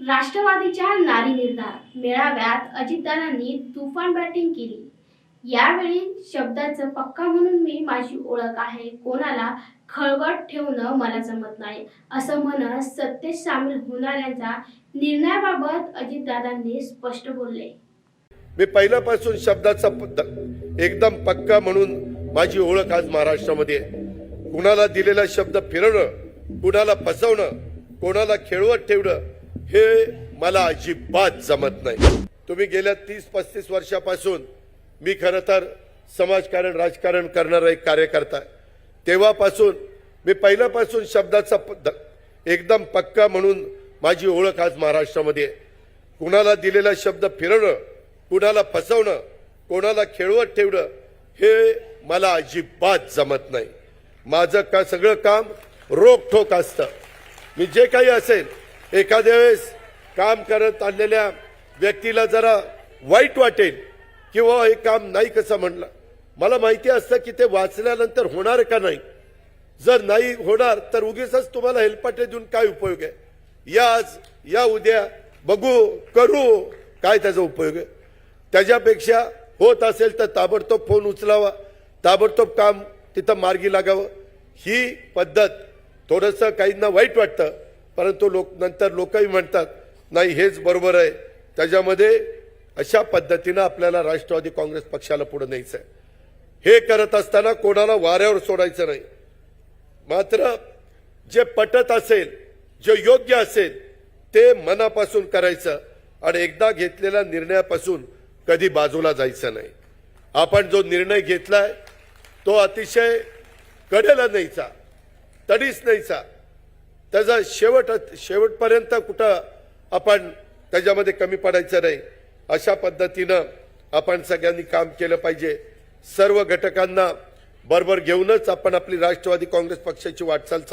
राष्ट्रवादीच्या नारी निर्धार मेळाव्यात अजितदादांनी तुफान बॅटिंग केली. यावेळी शब्दाचं पक्का म्हणून मी माझी ओळख आहे. कोणाला खळगट ठेवणं मला जमत नाही. असं म्हणत सत्तेत सामील होणाऱ्यांच्या निर्णयाबाबत अजितदादांनी स्पष्ट बोलले. मी पहिल्यापासून शब्दाचा एकदम पक्का म्हणून माझी ओळख आज महाराष्ट्रामध्ये कुणाला दिलेला शब्द फिरवणं कुणाला फसवणं कोणाला खेळवत ठेवणं हे मला अजिबात जमत नाही तुम्ही गेल्या तीस पस्तीस वर्षापासून मी खरं तर समाजकारण राजकारण करणारा एक कार्यकर्ता आहे. तेव्हापासून मी पहिल्यापासून शब्दाचा प- एकदम पक्का म्हणून माझी ओळख आज महाराष्ट्रामध्ये आहे. कुणाला दिलेला शब्द फिरवणं कुणाला फसवणं कोणाला खेळवत ठेवणं हे मला अजिबात जमत नाही माझं का सगळं काम रोखोक असतं मी जे काही असेल एखाद्या वेळेस काम करत आणलेल्या व्यक्तीला जरा वाईट वाटेल किंवा हे काम नाही कसं म्हणलं. मला माहिती असतं की ते वाचल्यानंतर होणार का नाही. जर नाही होणार तर उगीच तुम्हाला हेलपाटे देऊन काय उपयोग आहे? या आज या उद्या बघू करू काय त्याचा उपयोग आहे? त्याच्यापेक्षा होत असेल तर ताबडतोब फोन उचलावा. ताबडतोब काम तिथं मार्गी लागावं. ही पद्धत थोडंसं काहींना वाईट वाटतं. परंतु लोक नंतर लोकही म्हणतात नाही हेच बरोबर आहे. त्याच्यामध्ये अशा पद्धतीनं आपल्याला राष्ट्रवादी काँग्रेस पक्षाला पुढे न्यायचं आहे हे करत असताना कोणाला वाऱ्यावर सोडायचं नाही. मात्र जे पटत असेल जे योग्य असेल ते मनापासून करायचं आणि एकदा घेतलेल्या निर्णयापासून कधी बाजूला जायचं नाही. आपण जो निर्णय घेतलाय तो अतिशय कडेला न्यायचा तडीच न्यायचा. त्याचा शेवट शेवटपर्यंत कुठं आपण त्याच्यामध्ये कमी पडायचं नाही. अशा पद्धतीनं आपण सगळ्यांनी काम केलं पाहिजे. सर्व घटकांना बरोबर घेऊनच आपण आपली राष्ट्रवादी काँग्रेस पक्षाची वाटचाल चालू